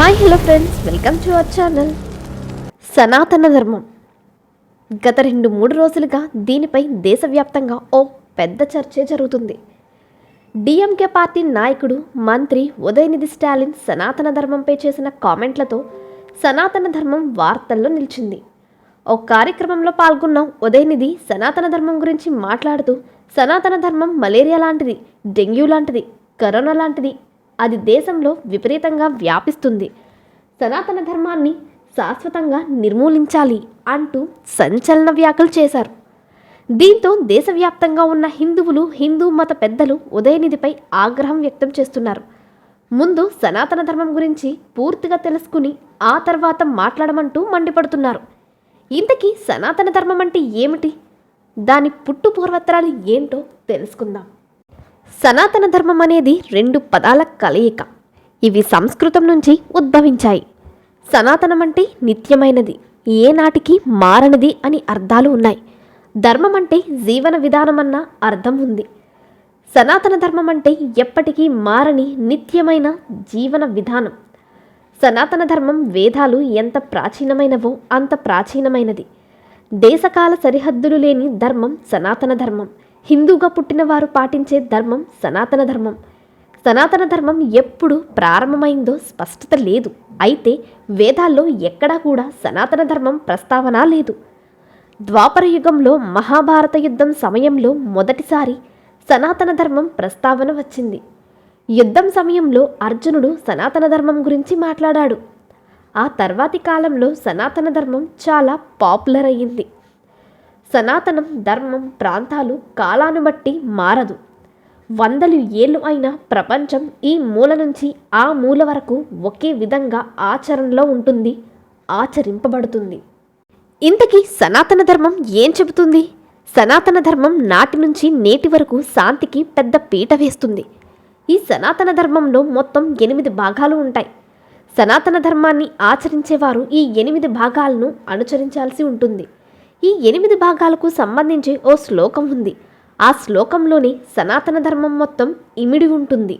Hi hello friends. Welcome to our channel. సనాతన ధర్మం. గత రెండు మూడు రోజులుగా దీనిపై దేశవ్యాప్తంగా ఓ పెద్ద చర్చే జరుగుతుంది. డిఎంకే పార్టీ నాయకుడు మంత్రి ఉదయనిధి స్టాలిన్ సనాతన ధర్మంపై చేసిన కామెంట్లతో సనాతన ధర్మం వార్తల్లో నిలిచింది. ఓ కార్యక్రమంలో పాల్గొన్న ఉదయనిధి సనాతన ధర్మం గురించి మాట్లాడుతూ సనాతన ధర్మం మలేరియా లాంటిది డెంగ్యూ లాంటిది కరోనా లాంటిది అది దేశంలో విపరీతంగా వ్యాపిస్తుంది. సనాతన ధర్మాన్ని శాశ్వతంగా నిర్మూలించాలి అంటూ సంచలన వ్యాఖ్యలు చేశారు. దీంతో దేశవ్యాప్తంగా ఉన్న హిందువులు హిందూ మత పెద్దలు ఉదయనిధిపై ఆగ్రహం వ్యక్తం చేస్తున్నారు. ముందు సనాతన ధర్మం గురించి పూర్తిగా తెలుసుకుని ఆ తర్వాత మాట్లాడమంటూ మండిపడుతున్నారు. ఇంతకీ సనాతన ధర్మం అంటే ఏమిటి? దాని పుట్టు పూర్వత్తరాలు ఏంటో తెలుసుకుందాం. సనాతన ధర్మం అనేది రెండు పదాల కలయిక. ఇవి సంస్కృతం నుంచి ఉద్భవించాయి. సనాతనం అంటే నిత్యమైనది ఏనాటికి మారనిది అని అర్థాలు ఉన్నాయి. ధర్మం అంటే జీవన విధానం అన్న అర్థం ఉంది. సనాతన ధర్మం అంటే ఎప్పటికీ మారని నిత్యమైన జీవన విధానం. సనాతన ధర్మం వేదాలు ఎంత ప్రాచీనమైనవో అంత ప్రాచీనమైనది. దేశకాల సరిహద్దులు లేని ధర్మం సనాతన ధర్మం. హిందూగా పుట్టినవారు పాటించే ధర్మం సనాతన ధర్మం. సనాతన ధర్మం ఎప్పుడు ప్రారంభమైందో స్పష్టత లేదు. అయితే వేదాల్లో ఎక్కడా కూడా సనాతన ధర్మం ప్రస్తావన లేదు. ద్వాపర యుగంలో మహాభారత యుద్ధం సమయంలో మొదటిసారి సనాతన ధర్మం ప్రస్తావన వచ్చింది. యుద్ధం సమయంలో అర్జునుడు సనాతన ధర్మం గురించి మాట్లాడాడు. ఆ తర్వాతి కాలంలో సనాతన ధర్మం చాలా పాపులర్ అయ్యింది. సనాతనం ధర్మం ప్రాంతాలు కాలాను బట్టి మారదు. వందలు ఏళ్ళు అయిన ప్రపంచం ఈ మూల నుంచి ఆ మూల వరకు ఒకే విధంగా ఆచరణలో ఉంటుంది ఆచరింపబడుతుంది. ఇంతకీ సనాతన ధర్మం ఏం చెబుతుంది? సనాతన ధర్మం నాటి నుంచి నేటి వరకు శాంతికి పెద్ద పీట వేస్తుంది. ఈ సనాతన ధర్మంలో మొత్తం ఎనిమిది భాగాలు ఉంటాయి. సనాతన ధర్మాన్ని ఆచరించేవారు ఈ ఎనిమిది భాగాలను అనుసరించాల్సి ఉంటుంది. ఈ ఎనిమిది భాగాలకు సంబంధించి ఓ శ్లోకం ఉంది. ఆ శ్లోకంలోని సనాతన ధర్మం మొత్తం ఇమిడి ఉంటుంది.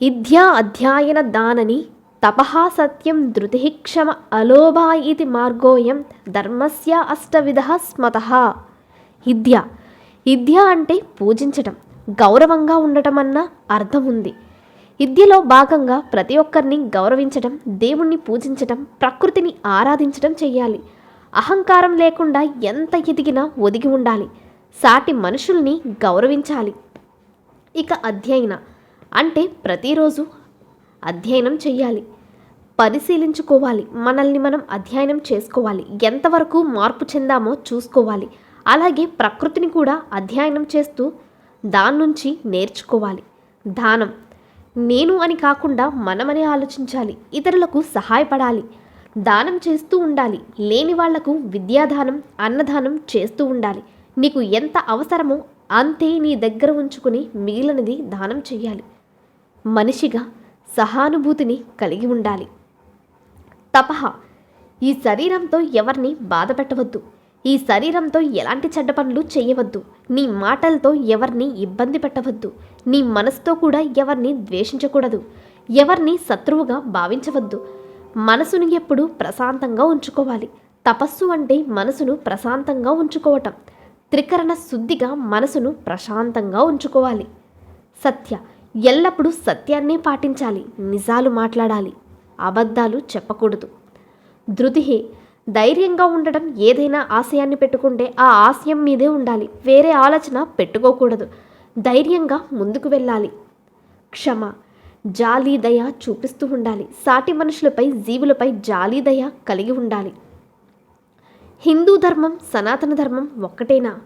ఇద్యా అధ్యాయన దానని తపః సత్యం ధృతి క్షమ అలోభా ఇది మార్గోయం ధర్మస్య అష్టవిధ స్మత. ఇద్య. ఇద్య అంటే పూజించటం గౌరవంగా ఉండటం అన్న అర్థం ఉంది. విద్యలో భాగంగా ప్రతి ఒక్కరిని గౌరవించడం దేవుణ్ణి పూజించటం ప్రకృతిని ఆరాధించడం చెయ్యాలి అహంకారం లేకుండా ఎంత ఎదిగినా ఒదిగి ఉండాలి. సాటి మనుషుల్ని గౌరవించాలి. ఇక అధ్యయన. అంటే ప్రతిరోజు అధ్యయనం చెయ్యాలి. పరిశీలించుకోవాలి. మనల్ని మనం అధ్యయనం చేసుకోవాలి. ఎంతవరకు మార్పు చెందామో చూసుకోవాలి. అలాగే ప్రకృతిని కూడా అధ్యయనం చేస్తూ దాని నుంచి నేర్చుకోవాలి. దానం. నేను అని కాకుండా మనమని ఆలోచించాలి. ఇతరులకు సహాయపడాలి. దానం చేస్తూ ఉండాలి. లేని వాళ్ళకు విద్యాదానం అన్నదానం చేస్తూ ఉండాలి. నీకు ఎంత అవసరమో అంతే నీ దగ్గర ఉంచుకుని మిగిలినది దానం చేయాలి మనిషిగా సహానుభూతిని కలిగి ఉండాలి. తపహ ఈ శరీరంతో ఎవరిని బాధ పెట్టవద్దు. ఈ శరీరంతో ఎలాంటి చెడ్డ పనులు చేయవద్దు నీ మాటలతో ఎవరిని ఇబ్బంది పెట్టవద్దు. నీ మనసుతో కూడా ఎవరిని ద్వేషించకూడదు. ఎవరిని శత్రువుగా భావించవద్దు. మనసును ఎప్పుడు ప్రశాంతంగా ఉంచుకోవాలి. తపస్సు అంటే మనసును ప్రశాంతంగా ఉంచుకోవటం. త్రికరణ శుద్ధిగా మనసును ప్రశాంతంగా ఉంచుకోవాలి. సత్య. ఎల్లప్పుడూ సత్యాన్నే పాటించాలి. నిజాలు మాట్లాడాలి. అబద్ధాలు చెప్పకూడదు. ధృతిహే. ధైర్యంగా ఉండడం ఏదైనా ఆశయాన్ని పెట్టుకుంటే ఆ ఆశయం మీదే ఉండాలి. వేరే ఆలోచన పెట్టుకోకూడదు. ధైర్యంగా ముందుకు వెళ్ళాలి. క్షమ. జాలి దయ చూపిస్తూ ఉండాలి. సాటి మనుషులపై జీవులపై జాలి దయ కలిగి ఉండాలి. హిందూ ధర్మం సనాతన ధర్మం ఒక్కటేనా?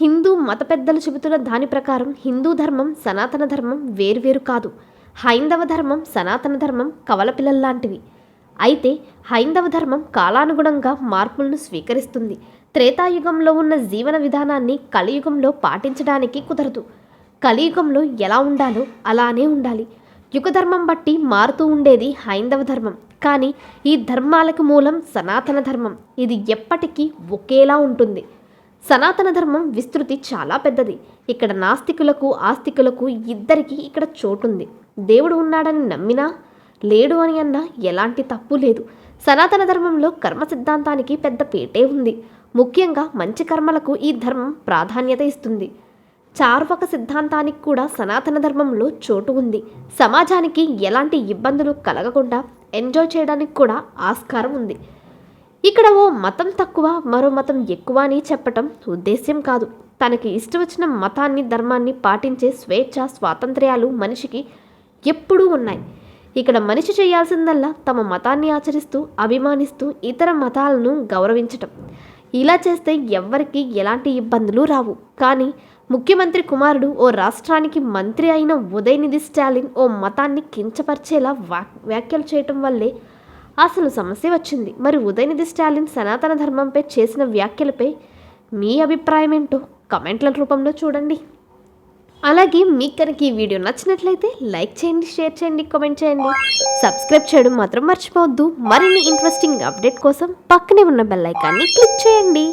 హిందూ మత పెద్దలు చెబుతున్న దాని ప్రకారం హిందూ ధర్మం సనాతన ధర్మం వేరువేరు కాదు. హైందవ ధర్మం సనాతన ధర్మం కవలపిల్లల్లాంటివి అయితే హైందవ ధర్మం కాలానుగుణంగా మార్పులను స్వీకరిస్తుంది. త్రేతాయుగంలో ఉన్న జీవన విధానాన్ని కలియుగంలో పాటించడానికి కుదరదు. కలియుగంలో ఎలా ఉండాలో అలానే ఉండాలి. యుగధర్మం బట్టి మారుతూ ఉండేది హైందవ ధర్మం. కానీ ఈ ధర్మాలకు మూలం సనాతన ధర్మం. ఇది ఎప్పటికీ ఒకేలా ఉంటుంది. సనాతన ధర్మం విస్తృతి చాలా పెద్దది. ఇక్కడ నాస్తికులకు ఆస్తికులకు ఇద్దరికీ ఇక్కడ చోటుంది. దేవుడు ఉన్నాడని నమ్మినా లేడు అని అన్నా ఎలాంటి తప్పు లేదు. సనాతన ధర్మంలో కర్మ సిద్ధాంతానికి పెద్ద పేటే ఉంది. ముఖ్యంగా మంచి కర్మలకు ఈ ధర్మం ప్రాధాన్యత ఇస్తుంది. చార్వక సిద్ధాంతానికి కూడా సనాతన ధర్మంలో చోటు ఉంది. సమాజానికి ఎలాంటి ఇబ్బందులు కలగకుండా ఎంజాయ్ చేయడానికి కూడా ఆస్కారం ఉంది. ఇక్కడ ఓ మతం తక్కువ మరో మతం ఎక్కువ అని చెప్పటం ఉద్దేశ్యం కాదు. తనకి ఇష్టం వచ్చిన మతాన్ని ధర్మాన్ని పాటించే స్వేచ్ఛ స్వాతంత్ర్యాలు మనిషికి ఎప్పుడూ ఉన్నాయి. ఇక్కడ మనిషి చేయాల్సిందల్లా తమ మతాన్ని ఆచరిస్తూ అభిమానిస్తూ ఇతర మతాలను గౌరవించటం. ఇలా చేస్తే ఎవ్వరికీ ఎలాంటి ఇబ్బందులు రావు. కానీ ముఖ్యమంత్రి కుమారుడు ఓ రాష్ట్రానికి మంత్రి అయిన ఉదయనిధి స్టాలిన్ ఓ మతాన్ని కించపరిచేలా వ్యాఖ్యలు చేయటం వల్లే అసలు సమస్య వచ్చింది. మరి ఉదయనిధి స్టాలిన్ సనాతన ధర్మంపై చేసిన వ్యాఖ్యలపై మీ అభిప్రాయం ఏంటో కమెంట్ల రూపంలో చూడండి. అలాగే మీకు కనుక ఈ వీడియో నచ్చినట్లయితే లైక్ చేయండి షేర్ చేయండి కామెంట్ చేయండి. సబ్స్క్రైబ్ చేయడం మాత్రం మర్చిపోవద్దు. మరిన్ని ఇంట్రెస్టింగ్ అప్డేట్ కోసం పక్కనే ఉన్న బెల్ ఐకాన్ని క్లిక్ చేయండి.